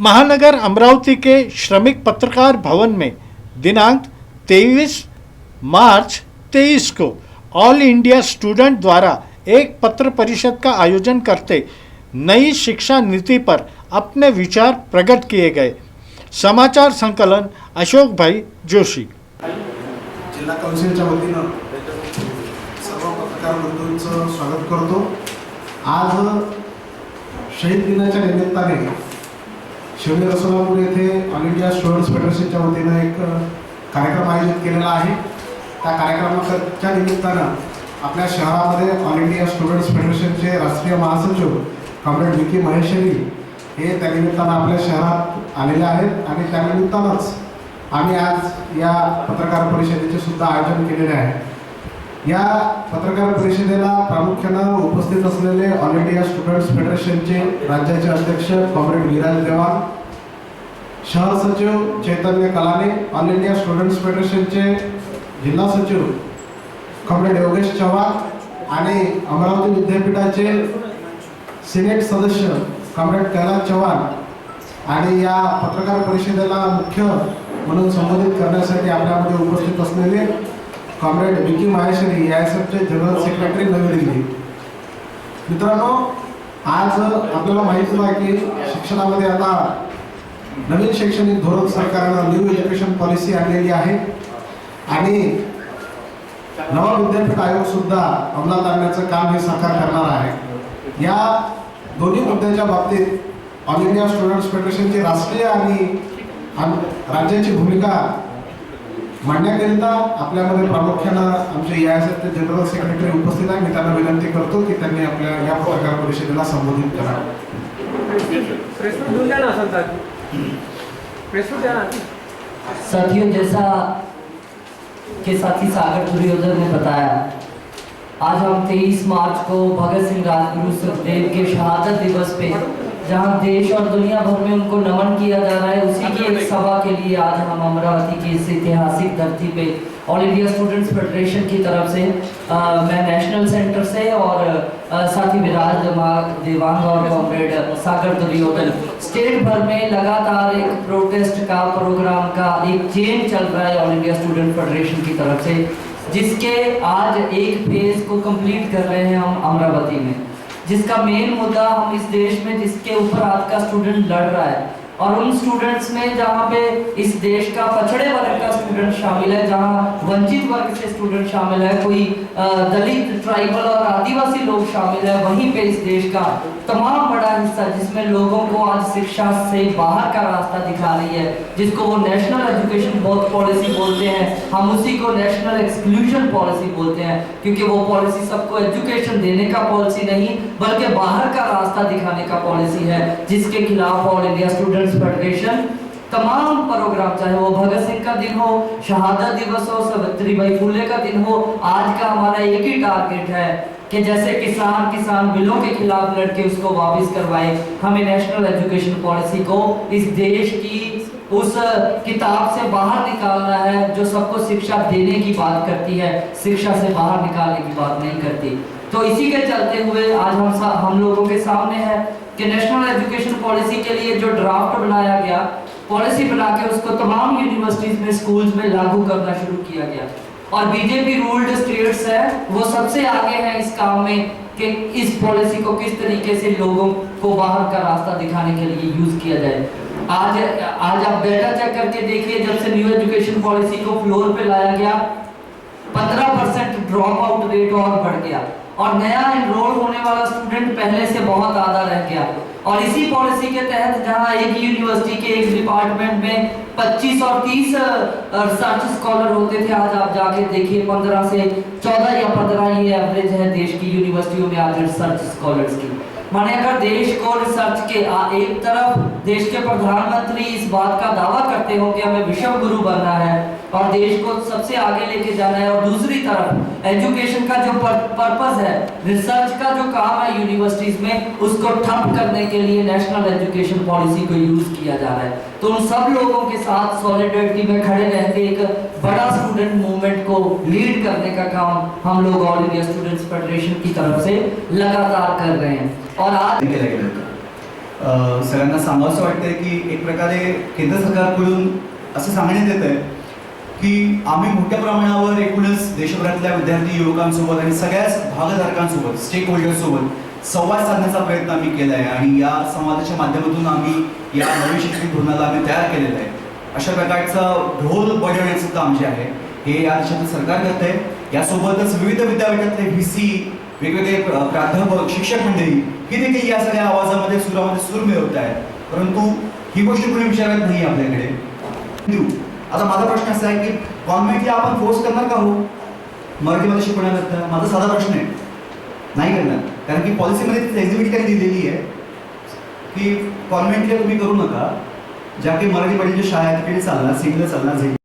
महानगर अमरावती के श्रमिक पत्रकार भवन में दिनांक 23 मार्च 23 को ऑल इंडिया स्टूडेंट द्वारा एक पत्र परिषद का आयोजन करते नई शिक्षा नीति पर अपने विचार प्रकट किए गए। समाचार संकलन अशोक भाई जोशी। सर्व पत्रकार स्वागत करतो. आज शहीद दिनाच्या निमित्ताने शिवनेर सोलापूर येथे ऑल इंडिया स्टुडंट्स फेडरेशनच्या वतीनं एक कार्यक्रम आयोजित केलेला आहे. त्या कार्यक्रमाच्या निमित्तानं आपल्या शहरामध्ये ऑल इंडिया स्टुडंट्स फेडरेशनचे राष्ट्रीय महासचिव कॉम्रेड विकी महेश्वरी हे त्या निमित्तानं आपल्या शहरात आलेले आहेत आणि त्यानिमित्तानंच आम्ही आज या पत्रकार परिषदेचे सुद्धा आयोजन केलेले आहे. या पत्रकार परिषदेला प्रामुख्यानं उपस्थित असलेले ऑल इंडिया स्टुडंट्स फेडरेशनचे राज्याचे अध्यक्ष कॉम्रेड विराज देवान शहर सचिव Chaitanya Kalane all India students फेडरेशनचे जिल्हा सचिव कॉम्रेड योगेश चव्हाण आणि अमरावती विद्यापीठाचे सिनेट सदस्य कॉम्रेड कैलास चव्हाण आणि या पत्रकार परिषदेला मुख्य म्हणून संबोधित करण्यासाठी आपल्यामध्ये उपस्थित असलेले कॉम्रेड विकी माहेश्वरी या S general secretary Navi Delhi. मित्रांनो आज आपल्याला माहिती आहे की शिक्षणामध्ये आता नवीन शैक्षणिक धोरण सरकारनं न्यू एज्युकेशन पॉलिसी आणलेली आहे. आणि नवा विद्यापीठ आयोग सुद्धा अंमलात आणण्याचं काम हे सरकार करणार आहे. या दोन्ही मुद्द्यांच्या बाबतीत ऑल इंडिया स्टुडंट्स फेडरेशनची राष्ट्रीय आणि राज्याची भूमिका मांडण्याकरिता आपल्यामध्ये प्रामुख्यानं आमचे या जनरल सेक्रेटरी उपस्थित आहे मी त्यांना विनंती करतो की त्यांनी आपल्या या पत्रकार परिषदेला संबोधित करावं. साथियों जैसा के साथी सागर दुर्योधन ने बताया। आज हम 23 मार्च को भगत सिंह राजगुरु सुखदेव के शहादत दिवस पे जहाँ देश और दुनिया भर में उनको नमन किया जा रहा है उसी की एक सभा के लिए आज हम अमरावती की इस ऐतिहासिक धरती पे ऑल इंडिया स्टूडेंट्स फेडरेशन की तरफ़ से अ, मैं नेशनल सेंटर से और साथी विराज देवांग और कॉमरेड, सागर दुर्योधन। स्टेट भर में लगातार एक प्रोटेस्ट का प्रोग्राम का एक चेन चल रहा है ऑल इंडिया स्टूडेंट फेडरेशन की तरफ़ से, जिसके आज एक फ़ेज़ को कंप्लीट कर रहे हैं हम अमरावती में। जिसका मेन मुद्दा हम इस देश में जिसके ऊपर आज का स्टूडेंट लड़ रहा है। और उन स्टूडेंट्स में जहाँ पे इस देश का पछड़े वर्ग का स्टूडेंट शामिल है, जहाँ वंचित वर्ग से स्टूडेंट शामिल है, कोई दलित ट्राइबल और आदिवासी शामिल है, वहीं पे इस देश का तमाम बड़ा हिस्सा जिसमें लोगों को आज शिक्षा से बाहर का रास्ता दिखा रही है, जिसको वो नेशनल एजुकेशन पॉलिसी बोलते हैं, हम उसी को नेशनल एक्सक्लूजन पॉलिसी बोलते हैं, क्योंकि वो पॉलिसी सबको एजुकेशन देने का पॉलिसी नहीं, बल्कि बाहर का रास्ता दिखाने का पॉलिसी है, जिसके खिलाफ ऑल इंडिया स्टूडेंट्स फेडरेशन तमाम प्रोग्राम, चाहे वो भगत सिंह का दिन हो, शहादत दिवस हो, सावित्री बाई फूले का दिन हो, आज का हमारा एक ही टारगेट है कि जैसे किसान किसान बिलों के खिलाफ लड़के उसको वापस करवाए। हमें नेशनल एजुकेशन पॉलिसी को इस देश की उस किताब से बाहर निकालना है, जो सबको शिक्षा देने की बात करती है। शिक्षा से बाहर निकालने की बात नहीं करती। तो इसी के चलते हुए आज हम हम लोगों के सामने है कि नेशनल एजुकेशन पॉलिसी के लिए जो ड्राफ्ट बनाया गया पॉलिसी बना के उसको तमाम यूनिवर्सिटीज में स्कूल्स में लागू करना शुरू किया गया। और बीजेपी रूल्ड स्टेट्स है, वो सबसे आगे है इस काम में कि इस पॉलिसी को किस तरीके से लोगों को बाहर का रास्ता दिखाने के लिए यूज़ किया जाए। आज आज आप डेटा चेक करके देखिए, जब से न्यू एजुकेशन पॉलिसी को फ्लोर पे लाया गया, पंद्रह परसेंट ड्रॉप आउट रेट और बढ़ गया। और नया एनरोल होने वाला स्टूडेंट पहले से बहुत आधा रह गया। और इसी पॉलिसी के तहत जहाँ एक यूनिवर्सिटी के एक डिपार्टमेंट में 25 और 30 रिसर्च स्कॉलर होते थे, आज आप जाके देखिए 15 से 14 या 15 ये एवरेज है देश की यूनिवर्सिटियों में आज रिसर्च स्कॉलर्स की। माने अगर देश को रिसर्च के आ- एक तरफ़ देश के प्रधानमंत्री इस बात का दावा करते हो कि हमें विश्व गुरु बनना है और देश को सबसे आगे लेके जाना है। और दूसरी तरफ़ एजुकेशन का जो पर्पस है रिसर्च का जो काम है यूनिवर्सिटीज में, उसको ठप करने के लिए नेशनल एजुकेशन पॉलिसी को यूज़ किया जा रहा है। तो उन सब लोगों के साथ सॉलिडरिटी में खड़े रह के एक बड़ा स्टूडेंट मूवमेंट को लीड करने का काम हम लोग ऑल इंडिया स्टूडेंट्स फेडरेशन की तरफ़ से लगातार कर रहे हैं। और आज सगळ्यांना सांगावंसं वाटतंय की एक प्रकारे केंद्र सरकारकडून असं सांगण्यात येत आहे की आम्ही मोठ्या प्रमाणावर एकूणच देशभरातल्या विद्यार्थी युवकांसोबत आणि सगळ्याच भागधारकांसोबत स्टेक होल्डर्ससोबत संवाद साधण्याचा प्रयत्न आम्ही केला आहे. आणि या संवादाच्या माध्यमातून आम्ही या नवीन शैक्षणिक धोरणाला आम्ही तयार केलेलं आहे. अशा प्रकारचं ढोल बजवण्याचं काम जे आहे. हे या देशाचं सरकार करत आहे. यासोबतच विविध विद्यापीठातले व्ही सी वेगवेगळे प्राध्यापक शिक्षक मंडळी ही देखील या सगळ्या आवाजामध्ये सुरामध्ये सूर मिळवत आहेत. परंतु ही गोष्ट कोणी विचारत नाही आपल्याकडे. आता माझा प्रश्न असा आहे की कॉन्व्हेंटला आपण फोर्स करणार का हो? मराठीमध्ये शिकवण्याबद्दल माझा साधा प्रश्न आहे. नाही करणार. कारण की पॉलिसीमध्ये एक्झिबिट काही दिलेली आहे. की कॉन्व्हेंटला तुम्ही करू नका. ज्या काही मराठी medium शाळा आहेत तिकडे चालणार सिंगल चालणार झेड